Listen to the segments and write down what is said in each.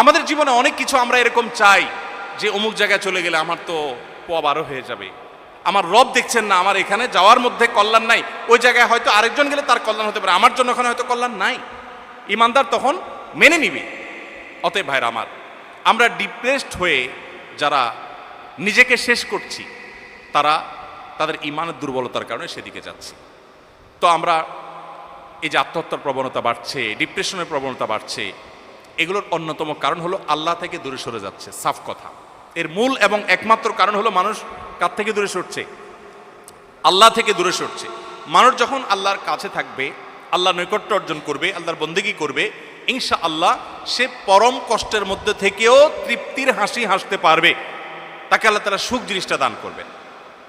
আমাদের জীবনে অনেক কিছু আমরা এরকম চাই যে অমুক জায়গায় চলে গেলে আমার তো পোয়া বারো হয়ে যাবে। আমার রব দেখছেন না, আমার এখানে যাওয়ার মধ্যে কল্যাণ নাই। ওই জায়গায় হয়তো আরেকজন গেলে তার কল্যাণ হতে পারে। আমার জন্য ওখানে হয়তো কল্যাণ নাই। ইমানদার তখন মেনে নিবে। অতএব ভাইরা আমার, আমরা ডিপ্রেসড হয়ে যারা নিজেকে শেষ করছি, তারা তাদের ইমানের দুর্বলতার কারণে সেদিকে যাচ্ছে। তো আমরা এই যে আত্মহত্যার প্রবণতা বাড়ছে, ডিপ্রেশনের প্রবণতা বাড়ছে এগুলোর অন্যতম কারণ হলো আল্লাহ থেকে দূরে সরে যাচ্ছে, সাফ কথা। এর মূল এবং একমাত্র কারণ হলো মানুষ কার থেকে দূরে সরছে? আল্লাহ থেকে দূরে সরছে। মানুষ যখন আল্লাহর কাছে থাকবে, আল্লাহ নৈকট্য অর্জন করবে, আল্লাহর বন্দেগি করবে ইনশা আল্লাহ সে পরম কষ্টের মধ্যে থেকেও তৃপ্তির হাসি হাসতে পারবে। তাকে আল্লাহ তালা সুখ জিনিসটা দান করবেন।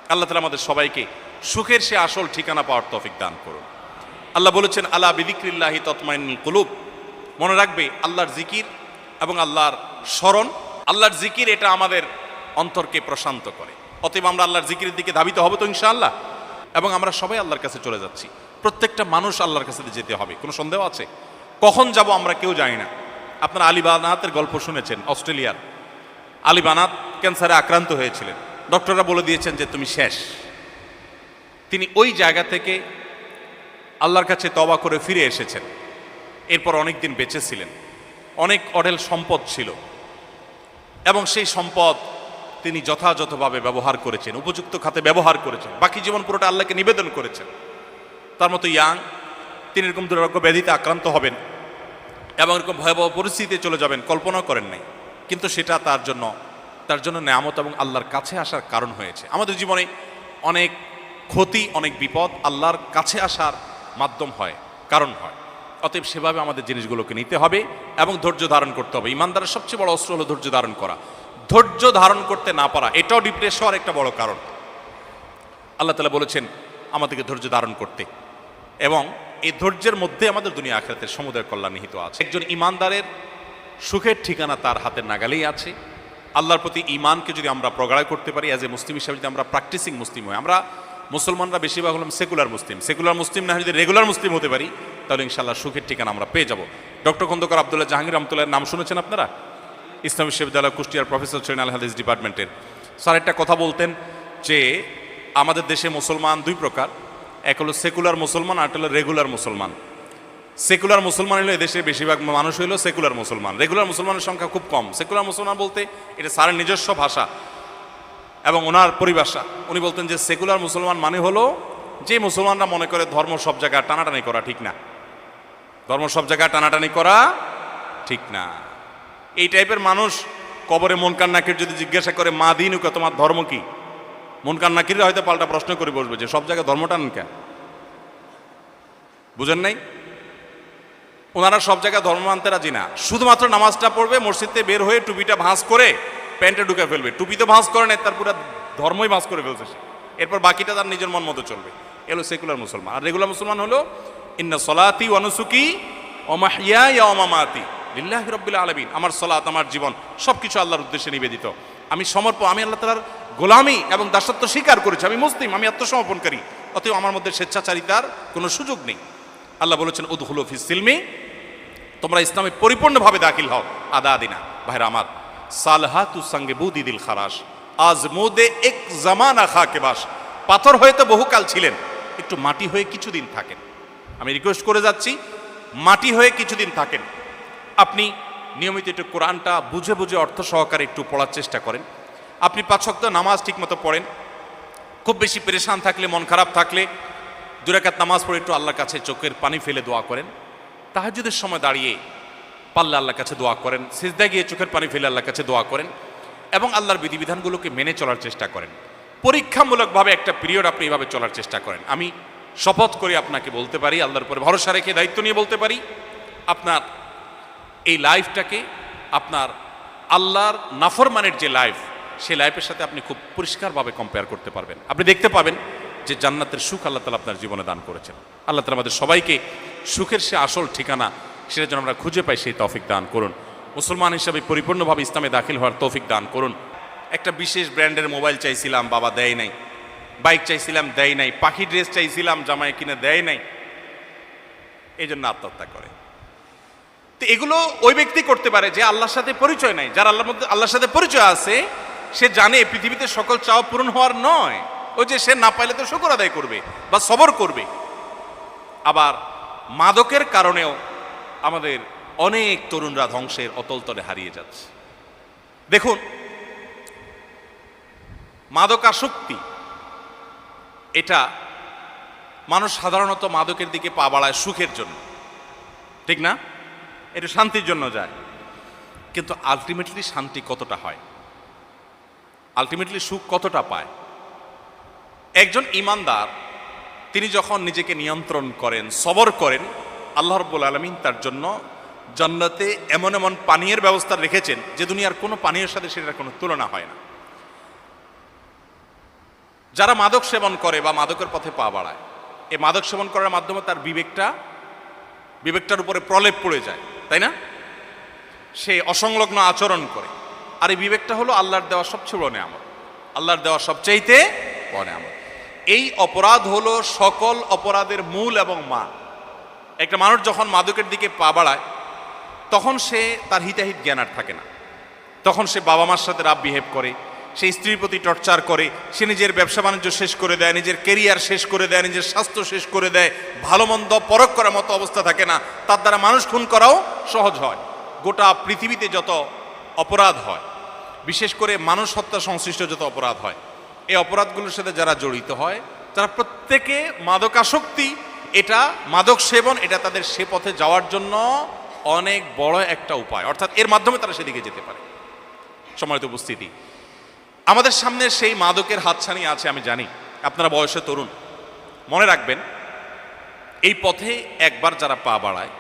আল্লাহ তালা আমাদের সবাইকে সুখের সে আসল ঠিকানা পাওয়ার তফিক দান করুন। আল্লাহ বলেছেন আল্লাহ বিদিক্রিল্লাহি তৎমাইনুল কুলুব। মনে রাখবে আল্লাহর জিকির এবং আল্লাহর স্মরণ। আল্লাহর জিকির এটা আমাদের অন্তরকে প্রশান্ত করে। অতএব আমরা আল্লাহর জিকিরের দিকে ধাবিত হবে তো ইনশাআল্লাহ। এবং আমরা সবাই আল্লাহর কাছে চলে যাচ্ছি। প্রত্যেকটা মানুষ আল্লাহর কাছে যেতে হবে। কোনো সন্দেহ আছে? কখন যাব আমরা কেউ জানি না। আপনারা আলী বানাতের গল্প শুনেছেন অস্ট্রেলিয়ার। আলী বানাত ক্যান্সারে আক্রান্ত হয়েছিলেন। ডক্টররা বলে দিয়েছেন যে তুমি শেষ। তিনি ওই জায়গা থেকে আল্লাহর কাছে তবা করে ফিরে এসেছেন। এরপর অনেক দিন বেঁচে ছিলেন অনেক অডেল সম্পদ ছিল। এবং সেই সম্পদ তিনি যথাযথভাবে ব্যবহার করেছেন, উপযুক্ত খাতে ব্যবহার করেছেন। বাকি জীবন পুরোটা আল্লাহকে নিবেদন করেছেন। তার মতো ইয়াং, তিনি এরকম দুরারোগ্য ব্যাধিতে আক্রান্ত হবেন এবং এরকম ভয়াবহ পরিস্থিতিতে চলে যাবেন কল্পনা করেন নাই। কিন্তু সেটা তার জন্য তার জন্য নেয়ামত এবং আল্লাহর কাছে আসার কারণ হয়েছে। আমাদের জীবনে অনেক ক্ষতি, অনেক বিপদ আল্লাহর কাছে আসার মাধ্যম হয়, কারণ হয়। অতএব সেভাবে আমাদের জিনিসগুলোকে নিতে হবে এবং ধৈর্য ধারণ করতে হবে। ইমানদারের সবচেয়ে বড় অস্ত্র হলো ধৈর্য ধারণ করা। ধৈর্য ধারণ করতে না পারা, এটাও ডিপ্রেস হওয়ার একটা বড় কারণ। আল্লাহ তালা বলেছেন, আমাদেরকে ধৈর্য ধারণ করতে। এবং এই ধৈর্যের মধ্যে আমাদের দুনিয়া আখেরাতের সমুদয় কল্যাণ নিহিত আছে। একজন ইমানদারের সুখের ঠিকানা তার হাতের নাগালেই আছে। আল্লাহর প্রতি ইমানকে যদি আমরা প্রগাঢ় করতে পারি অ্যাজ এ মুসলিম হিসাবে যদি আমরা প্র্যাকটিসিং মুসলিম হই, আমরা মুসলমানরা বেশিরভাগ হলাম সেকুলার মুসলিম সেকুলার মুসলিম না যদি রেগুলার মুসলিম হতে পারি তাহলে ইনশাল্লাহ সুখের ঠিকানা আমরা পেয়ে যাব। ডক্টর খন্দকার আবদুল্লাহ জাহাঙ্গীর রহমতুল্লাহ নাম শুনেছেন আপনারা? ইসলাম বিশ্ববিদ্যালয় কুষ্টিয়ার প্রফেসর ছিলেন আল হাদিস ডিপার্টমেন্টের। স্যার, একটা কথা বলতেন যে আমাদের দেশে মুসলমান দুই প্রকার। এক হলো সেকুলার মুসলমান আর হলো রেগুলার মুসলমান। সেকুলার মুসলমান হলো এদেশে বেশিরভাগ মানুষ হলো সেকুলার মুসলমান। রেগুলার মুসলমানের সংখ্যা খুব কম। সেকুলার মুসলমান বলতে এটা স্যারের নিজস্ব ভাষা এবং ওনার পরিভাষা। উনি বলতেন যে সেকুলার মুসলমান মানে হলো যে মুসলমানরা মনে করে ধর্ম সব জায়গায় টানাটানি করা ঠিক না। ধর্ম সব জায়গায় টানাটানি করা ঠিক না। এই টাইপের মানুষ কবরে মন কান্নাকের যদি জিজ্ঞাসা করে, মা দিনুকা তোমার ধর্ম কি? মন কান্নাকির হয়তো পাল্টা প্রশ্ন করে বসবে যে, সব জায়গায় ধর্ম টান কেন? বুঝেন নাই? ওনারা সব জায়গায় ধর্ম মানতে রাজি না। শুধুমাত্র নামাজটা পড়বে, মসজিদে বের হয়ে টুপিটা ভাঁজ করে প্যান্টে ঢুকে ফেলবে। টুপি তো ভাঁজ করে নেয় তার পুরো ধর্মই ভাঁজ করে ফেলছে। এরপর বাকিটা তার নিজের মন মতো চলবে। এলো সেকুলার মুসলমান। আর রেগুলার মুসলমান হলো ইন্না সলাতি অনুসুকি ওমাহিয়া ইয়া ওমামাতি লিল্লাহ রব্বিল আলমিন। আমার সলাত, আমার জীবন সব কিছু আল্লাহর উদ্দেশ্যে নিবেদিত। আমি সমর্পণ, আমি আল্লাহ তালার গোলামি এবং দাসত্ব স্বীকার করেছি। আমি মুসলিম, আমি আত্মসমর্পণকারী। অতএব আমার মধ্যে স্বেচ্ছাচারিতার কোনো সুযোগ নেই। আল্লাহ বলেছেন উদহুল ফি সিলমি। তোমরা ইসলামে পরিপূর্ণভাবে দাখিল হও। আদা আদিনা। ভাইরা আমার, সালহাতু সঙ্গে বুদি দিল খারাস আজ মোদে এক জামানা খাকে বাস। পাথর হয়ে তো বহুকাল ছিলেন। একটু মাটি হয়ে কিছুদিন থাকেন। আমি রিকোয়েস্ট করে যাচ্ছি, মাটি হয়ে কিছুদিন থাকেন। আপনি নিয়মিত একটু কোরআনটা বুঝে বুঝে অর্থ সহকারে একটু পড়ার চেষ্টা করেন। আপনি পাঁচ শক্ত নামাজ ঠিকমতো পড়েন। খুব বেশি পেরেশান থাকলে, মন খারাপ থাকলে দুরাকাত নামাজ পড়ে একটু আল্লাহর কাছে চোখের পানি ফেলে দোয়া করেন। তাহাজুদের সময় দাঁড়িয়ে পাল্লা আল্লাহর কাছে দোয়া করেন। সিজদা গিয়ে চোখের পানি ফেলে আল্লাহর কাছে দোয়া করেন এবং আল্লাহর বিধিবিধানগুলোকে মেনে চলার চেষ্টা করেন। পরীক্ষামূলকভাবে একটা পিরিয়ড আপনি এইভাবে চলার চেষ্টা করেন। আমি শপথ করে আপনাকে বলতে পারি, আল্লাহর উপরে ভরসা রেখে দায়িত্ব নিয়ে বলতে পারি, আপনার এই লাইফটাকে, আপনার আল্লাহর নাফরমানের যে লাইফ সেই লাইফের সাথে আপনি খুব পরিষ্কারভাবে কম্পেয়ার করতে পারবেন। আপনি দেখতে পাবেন যে জান্নাতের সুখ আল্লাহ তালা আপনার জীবনে দান করেছেন। আল্লাহ তালা আমাদের সবাইকে সুখের সে আসল ঠিকানা, সেটা যেন আমরা খুঁজে পাই, সেই তৌফিক দান করুন। মুসলমান হিসাবে পরিপূর্ণভাবে ইসলামে দাখিল হওয়ার তৌফিক দান করুন। একটা বিশেষ ব্র্যান্ডের মোবাইল চাইছিলাম, বাবা দেয় নাই। বাইক চাইছিলাম, দেয় নাই। পাখি ড্রেস চাইছিলাম, জামাই কিনে দেয় নাই। এই জন্য আত্মহত্যা করে। তো এগুলো ওই ব্যক্তি করতে পারে যে আল্লাহর সাথে পরিচয় নাই। যার আল্লাহর মধ্যে আল্লাহর সাথে পরিচয় আছে, সে জানে পৃথিবীতে সকল চাওয়া পূরণ হওয়ার নয়। ওই যে সে না পাইলে তো শুকর আদায় করবে বা সবর করবে। আবার মাদকের কারণেও আমাদের অনেক তরুণরা ধ্বংসের অতল তলে হারিয়ে যাচ্ছে। দেখুন, মাদকাসক্তি এটা মানুষ সাধারণত মাদকের দিকে পা বাড়ায় সুখের জন্য। ঠিক না? এটা শান্তির জন্য যায়। কিন্তু আলটিমেটলি শান্তি কতটা হয়? আলটিমেটলি সুখ কতটা পায়? একজন ইমানদার, তিনি যখন নিজেকে নিয়ন্ত্রণ করেন, সবর করেন, আল্লাহ রব্বুল আলমিন তার জন্য জান্নাতে এমন এমন পানীয়ের ব্যবস্থা রেখেছেন, যে দুনিয়ার কোনো পানীয়ের সাথে সেটার কোনো তুলনা হয় না। যারা মাদক সেবন করে বা মাদকের পথে পা বাড়ায় এই মাদক সেবন করার মাধ্যমে তার বিবেকটা, বিবেকটার উপরে প্রলেপ পড়ে যায়, তাই না? সে অসংলগ্ন আচরণ করে। আর এই বিবেকটা হলো আল্লাহর দেওয়া সবচেয়ে বড় নেয়ামত। আল্লাহর দেওয়া সবচাইতে বড় নেয়ামত। এই অপরাধ হলো সকল অপরাধের মূল এবং মা একটা মানুষ যখন মাদকের দিকে পা বাড়ায়, তখন সে তার হিতাহিত জ্ঞান আর থাকে না। তখন সে বাবা মার সাথে রাব বিহেভ করে সে স্ত্রীর প্রতি টর্চার করে, সে নিজের ব্যবসা বাণিজ্য শেষ করে দেয়, নিজের কেরিয়ার শেষ করে দেয়, নিজের স্বাস্থ্য শেষ করে দেয়, ভালো মন্দ পরক করার মতো অবস্থা থাকে না, তার দ্বারা মানুষ খুন করাও সহজ হয়। গোটা পৃথিবীতে যত অপরাধ হয়, বিশেষ করে মানুষ হত্যা সংশ্লিষ্ট যত অপরাধ হয় এই অপরাধগুলোর সাথে যারা জড়িত হয়, তারা প্রত্যেকে মাদকাসক্তি, এটা মাদক সেবন, এটা তাদের সে পথে যাওয়ার জন্য অনেক বড় একটা উপায়। অর্থাৎ এর মাধ্যমে তারা সেদিকে যেতে পারে। সম্মানিত উপস্থিতি আমাদের সামনে সেই মাদকের হাতছানি আছে, আমি জানি। আপনারা বয়সে তরুণ। মনে রাখবেন, এই পথে একবার যারা পা বাড়ায়,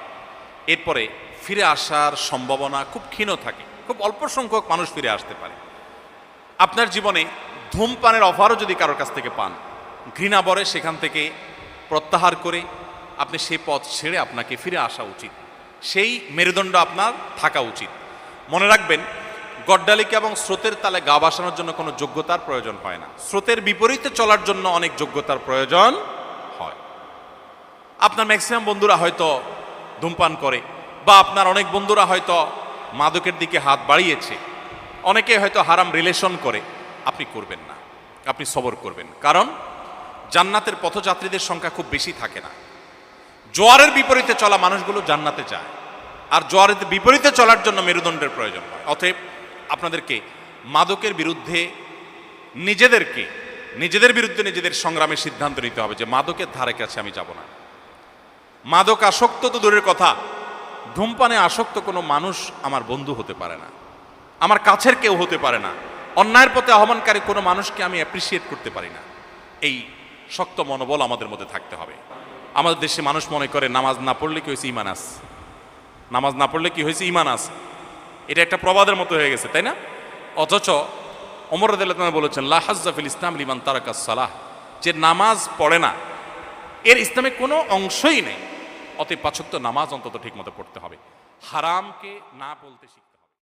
এরপরে ফিরে আসার সম্ভাবনা খুব ক্ষীণ থাকে। খুব অল্প সংখ্যক মানুষ ফিরে আসতে পারে। আপনার জীবনে ধূমপানের অফারও যদি কারোর কাছ থেকে পান, ঘৃণা বরে সেখান থেকে প্রত্যাহার করে আপনি সেই পথ ছেড়ে আপনাকে ফিরে আসা উচিত। সেই মেরুদণ্ড আপনার থাকা উচিত। মনে রাখবেন গড্ডালিকা এবং স্রোতের তালে গা বাসানোর জন্য কোনো যোগ্যতার প্রয়োজন হয় না। স্রোতের বিপরীতে চলার জন্য অনেক যোগ্যতার প্রয়োজন হয়। আপনার ম্যাক্সিমাম বন্ধুরা হয়তো ধূমপান করে বা আপনার অনেক বন্ধুরা হয়তো মাদকের দিকে হাত বাড়িয়েছে। অনেকে হয়তো হারাম রিলেশন করে। আপনি করবেন না। আপনি সবর করবেন। কারণ জান্নাতের পথযাত্রীদের সংখ্যা খুব বেশি থাকে না। জোয়ারের বিপরীতে চলা মানুষগুলো জান্নাতে যায়। আর জোয়ারের বিপরীতে চলার জন্য মেরুদণ্ডের প্রয়োজন হয়। অতএব আপনাদেরকে মাদকের বিরুদ্ধে নিজেদেরকে, নিজেদের বিরুদ্ধে নিজেদের সংগ্রামের সিদ্ধান্ত নিতে হবে যে মাদকের ধারে কাছে আমি যাব না। মাদক আসক্ত তো দূরের কথা, ধূমপানে আসক্ত কোনো মানুষ আমার বন্ধু হতে পারে না, আমার কাছের কেউ হতে পারে না, অন্যায়ের পথে আহ্বানকারী কোনো মানুষকে আমি অ্যাপ্রিসিয়েট করতে পারি না। এই শক্ত মনোবল আমাদের মধ্যে থাকতে হবে। আমাদের দেশে মানুষ মনে করে, নামাজ না পড়লে কি হয়েছে ইমানাস নামাজ না পড়লে কি হয়েছে ইমান আস? এটা একটা প্রবাদের মতো হয়ে গেছে, তাই না? অথচ অমর রদুল্লাহ বলেছেন লাহাজ্জাফিল ইসলাম লিমান তারাকা সালাহ। যে নামাজ পড়ে না, এর ইসলামে কোনো অংশই নেই। অতএব পাচ্ছত্য নামাজ অন্তত ঠিক মতো পড়তে হবে। হারামকে না বলতে শিখে।